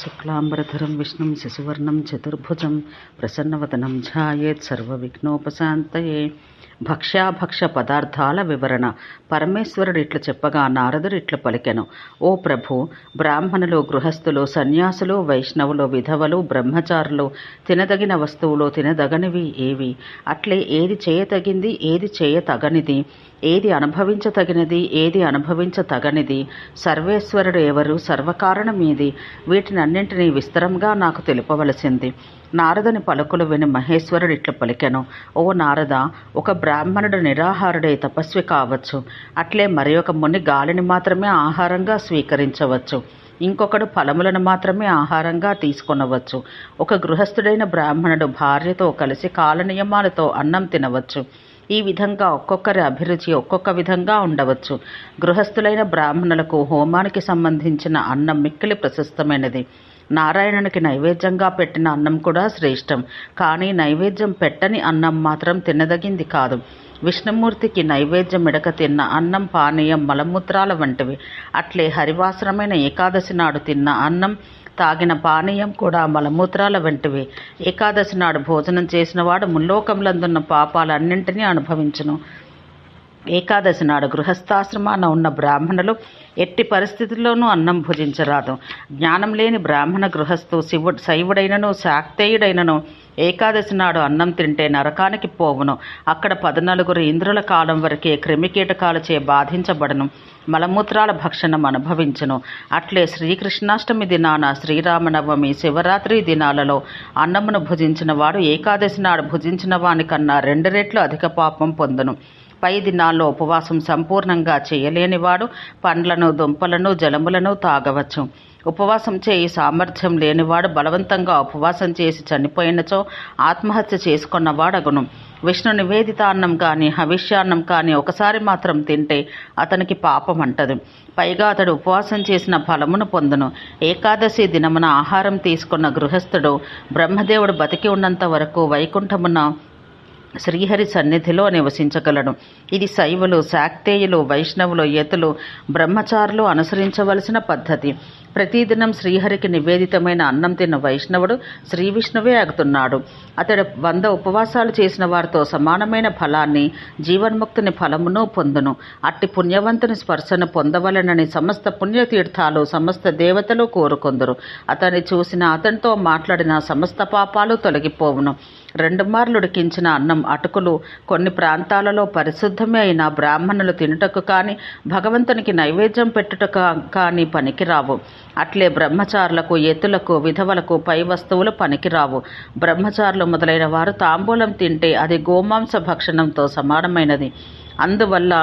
శుక్లాంబరధరం విష్ణుం శశివర్ణం చతుర్భుజం ప్రసన్నవదనం ధ్యాయేత్ సర్వవిఘ్నోపశాంతయే భక్ష్యాభక్ష పదార్థాల వివరణ. పరమేశ్వరుడు ఇట్లు చెప్పగా నారదుడు ఇట్లు పలికెను. ఓ ప్రభు బ్రాహ్మణులు గృహస్థులు సన్యాసులు వైష్ణవులు విధవలు బ్రహ్మచారులు తినదగిన వస్తువులు తినదగనివి ఏవి? అట్లే ఏది చేయతగింది ఏది చేయతగనిది? ఏది అనుభవించతగినది ఏది అనుభవించతగనిది? సర్వేశ్వరుడు ఎవరు? సర్వకారణమేది వీటినన్నింటినీ విస్తరంగా నాకు తెలుపవలసింది. నారదుని పలుకులు విని మహేశ్వరుడు ఇట్లు పలికెను ఓ నారద ఒక బ్రాహ్మణుడు నిరాహారుడే తపస్వి కావచ్చు. అట్లే మరి ఒక ముని గాలిని మాత్రమే ఆహారంగా స్వీకరించవచ్చు. ఇంకొకడు ఫలములను మాత్రమే ఆహారంగా తీసుకొనవచ్చు. ఒక గృహస్థుడైన బ్రాహ్మణుడు భార్యతో కలిసి కాల నియమాలతో అన్నం తినవచ్చు. ఈ విధంగా ఒక్కొక్కరి అభిరుచి ఒక్కొక్క విధంగా ఉండవచ్చు. గృహస్థులైన బ్రాహ్మణులకు హోమానికి సంబంధించిన అన్నం మిక్కిలి ప్రశస్తమైనది. నారాయణునికి నైవేద్యంగా పెట్టిన అన్నం కూడా శ్రేష్టం. కానీ నైవేద్యం పెట్టని అన్నం మాత్రం తినదగింది కాదు. విష్ణుమూర్తికి నైవేద్యం మిడక తిన్న అన్నం పానీయం మలమూత్రాల వంటివి. అట్లే హరివాసనమైన ఏకాదశి నాడు తిన్న అన్నం తాగిన పానీయం కూడా మలమూత్రాల వంటివి. ఏకాదశి నాడు భోజనం చేసినవాడు ముల్లోకంలందున్న పాపాలన్నింటినీ అనుభవించును. ఏకాదశి నాడు గృహస్థాశ్రమాన ఉన్న బ్రాహ్మణులు ఎట్టి పరిస్థితుల్లోనూ అన్నం భుజించరాదు. జ్ఞానం లేని బ్రాహ్మణ గృహస్థు శివుడు శైవుడైనను శాక్తేయుడైనను ఏకాదశి నాడు అన్నం తింటే నరకానికి పోవును. అక్కడ పద్నాలుగురు ఇంద్రుల కాలం వరకే క్రిమికీటకాలచే బాధించబడను. మలమూత్రాల భక్షణం అనుభవించును. అట్లే శ్రీకృష్ణాష్టమి దినాన శ్రీరామనవమి శివరాత్రి దినాలలో అన్నమును భుజించిన వాడు ఏకాదశి నాడు భుజించిన వానికన్నా రెండు రెట్లు అధిక పాపం పొందును. పై దినాల్లో ఉపవాసం సంపూర్ణంగా చేయలేనివాడు పండ్లను దుంపలను జలములను తాగవచ్చు. ఉపవాసం చేయి సామర్థ్యం లేనివాడు బలవంతంగా ఉపవాసం చేసి చనిపోయినచో ఆత్మహత్య చేసుకున్నవాడగును. విష్ణు నివేదితాన్నం కానీ హవిష్యాన్నం కానీ ఒకసారి మాత్రం తింటే అతనికి పాపం అంటదు పైగా అతడు ఉపవాసం చేసిన ఫలమును పొందును. ఏకాదశి దినమున ఆహారం తీసుకున్న గృహస్థుడు బ్రహ్మదేవుడు బతికి ఉన్నంత వరకు వైకుంఠమున శ్రీహరి సన్నిధిలో నివసించగలడు. ఇది శైవులు శాక్తేయులు వైష్ణవులు యతులు బ్రహ్మచారులు అనుసరించవలసిన పద్ధతి. ప్రతిదినం శ్రీహరికి నివేదితమైన అన్నం తిన్న వైష్ణవుడు శ్రీ విష్ణువే అగుతున్నాడు. అతడు వంద ఉపవాసాలు చేసిన వారితో సమానమైన ఫలాన్ని జీవన్ముక్తిని ఫలమును పొందును. అట్టి పుణ్యవంతుని స్పర్శను పొందవలనని సమస్త పుణ్యతీర్థాలు సమస్త దేవతలు కోరుకొందరు. అతన్ని చూసిన అతనితో మాట్లాడిన సమస్త పాపాలు తొలగిపోవును. రెండు మార్లు ఉడికించిన అన్నం అటుకులు కొన్ని ప్రాంతాలలో పరిశుద్ధమే అయిన బ్రాహ్మణులు తినుటకు కానీ భగవంతునికి నైవేద్యం పెట్టుటకు కానీ పనికిరావు. అట్లే బ్రహ్మచారులకు ఎత్తులకు విధవలకు పై వస్తువులు పనికిరావు. బ్రహ్మచారులు మొదలైన వారు తాంబూలం తింటే అది గోమాంస భక్షణంతో సమానమైనది. అందువల్ల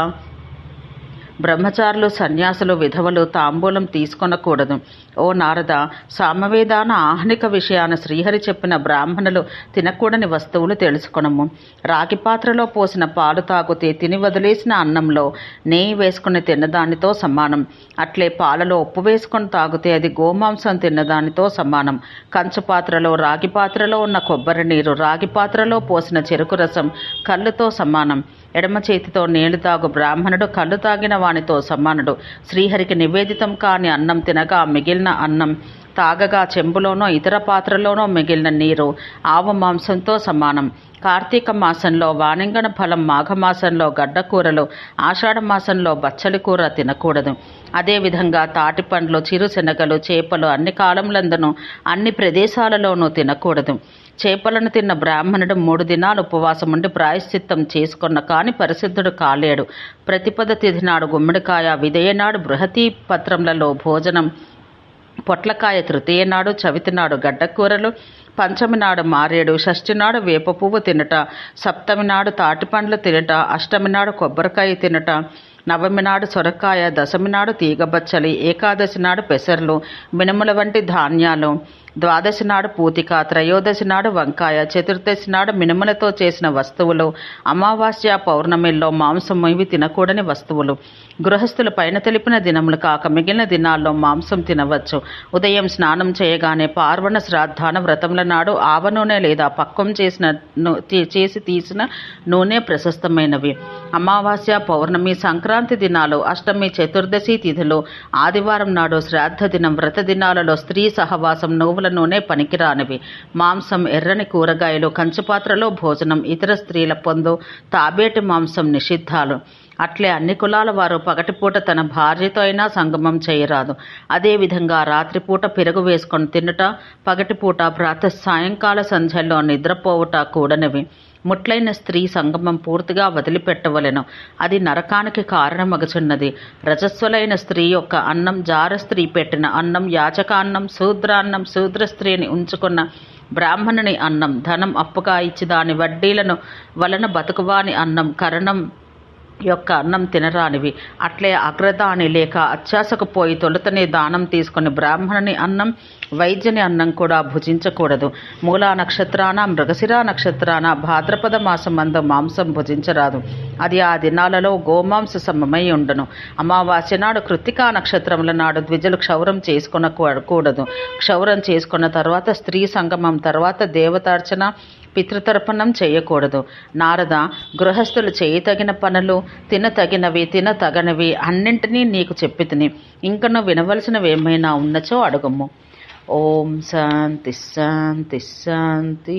బ్రహ్మచారులు సన్యాసులు విధవలు తాంబూలం తీసుకొనకూడదు. ఓ నారద సామవేదాన ఆహ్నిక విషయాన శ్రీహరి చెప్పిన బ్రాహ్మణులు తినకూడని వస్తువులు తెలుసుకొనము. రాగి పాత్రలో పోసిన పాలు తాగితే తిని వదిలేసిన అన్నంలో నెయ్యి వేసుకుని తిన్నదానితో సమానం. అట్లే పాలలో ఉప్పు వేసుకొని తాగితే అది గోమాంసం తిన్నదానితో సమానం. కంచు పాత్రలో రాగి పాత్రలో ఉన్న కొబ్బరి నీరు రాగి పాత్రలో పోసిన చెరుకు రసం కళ్ళుతో సమానం. ఎడమ చేతితో నీళ్ళు తాగు బ్రాహ్మణుడు కళ్ళు తాగిన వానితో సమానుడు శ్రీహరికి నివేదితం కాని అన్నం తినగా మిగిలిన అన్నం తాగగా చెంబులోనో ఇతర పాత్రలోనో మిగిలిన నీరు ఆవు మాంసంతో సమానం. కార్తీక మాసంలో వాణింగన ఫలం మాఘమాసంలో గడ్డకూరలు ఆషాఢ మాసంలో బచ్చలి కూర తినకూడదు. అదేవిధంగా తాటి పండ్లు చిరుశనగలు చేపలు అన్ని కాలములందును అన్ని ప్రదేశాలలోనూ తినకూడదు. చేపలను తిన్న బ్రాహ్మణుడు మూడు దినాలు ఉపవాసం ఉండి ప్రాయశ్చిత్తం చేసుకున్న కాని పరిశుద్ధుడు కాలేడు. ప్రతిపద తిథి నాడు గుమ్మడికాయ విదయనాడు బృహతీ పత్రములలో భోజనం పొట్లకాయ తృతీయ నాడు చవితి నాడు గడ్డకూరలు పంచమి నాడు మారేడు షష్ఠి నాడు వేప పువ్వు తినట సప్తమి నాడు తాటిపండ్లు తినట అష్టమి నాడు కొబ్బరికాయ తినట నవమి నాడు సొరకాయ దశమి నాడు తీగబచ్చలి ఏకాదశి నాడు పెసర్లు మినుముల వంటి ధాన్యాలు ద్వాదశి నాడు పూతిక త్రయోదశి నాడు వంకాయ చతుర్దశి నాడు మినుములతో చేసిన వస్తువులు అమావాస్య పౌర్ణమిల్లో మాంసం ఇవి తినకూడని వస్తువులు. గృహస్థులు పైన తెలిపిన దినములు కాక మిగిలిన దినాల్లో మాంసం తినవచ్చు. ఉదయం స్నానం చేయగానే పార్వణ శ్రాద్ధాన వ్రతములను నాడు ఆవ నూనె లేదా పక్వం చేసిన చేసి తీసిన నూనె ప్రశస్తమైనవి. అమావాస్య పౌర్ణమి సంక్రాంతి దినాలు అష్టమి చతుర్దశి తిథులు ఆదివారం నాడు శ్రాద్ధ దినం వ్రత దినాలలో స్త్రీ సహవాసం నువ్వుల నూనె పనికిరానివి. మాంసం ఎర్రని కూరగాయలు కంచుపాత్రలో భోజనం ఇతర స్త్రీల పొందు తాబేటి మాంసం నిషిద్ధాలు. అట్లే అన్ని కులాల వారు పగటిపూట తన భార్యతో అయినా సంగమం చేయరాదు. అదేవిధంగా రాత్రిపూట పెరుగు వేసుకొని తినుట పగటిపూట ప్రాత సాయంకాల సంధ్యల్లో నిద్రపోవుట కూడనివి. ముట్లైన స్త్రీ సంగమం పూర్తిగా వదిలిపెట్టవలెను. అది నరకానికి కారణమగుచున్నది. రజస్వలైన స్త్రీ యొక్క అన్నం జార స్త్రీ పెట్టిన అన్నం యాచకాన్నం శూద్రాన్నం శూద్ర స్త్రీని ఉంచుకున్న బ్రాహ్మణుని అన్నం ధనం అప్పుగా ఇచ్చి దాని వడ్డీలను వలన బతుకువాని అన్నం కరణం యొక్క అన్నం తినరానివి. అట్లే అగ్రదాని లేక అత్యాసకు పోయి తొలుతనే దానం తీసుకుని బ్రాహ్మణుని అన్నం వైద్యుని అన్నం కూడా భుజించకూడదు. మూలా నక్షత్రాన మృగశిర నక్షత్రాన భాద్రపద మాసమందు మాంసం భుజించరాదు. అది ఆ దినాలలో గోమాంస సమమై ఉండను. అమావాస్య నాడు కృత్తికా నక్షత్రముల నాడు ద్విజలు క్షౌరం చేసుకునకూడదు. క్షౌరం చేసుకున్న తర్వాత స్త్రీ సంగమం తర్వాత దేవతార్చన పితృతర్పణం చేయకూడదు. నారద గృహస్థులు చేయతగిన పనులు తినతగినవి తినతగనవి అన్నింటినీ నీకు చెప్పి తిని ఇంకను వినవలసినవి ఏమైనా ఉన్నచో అడుగుము. ఓం శాంతి శాంతి శాంతి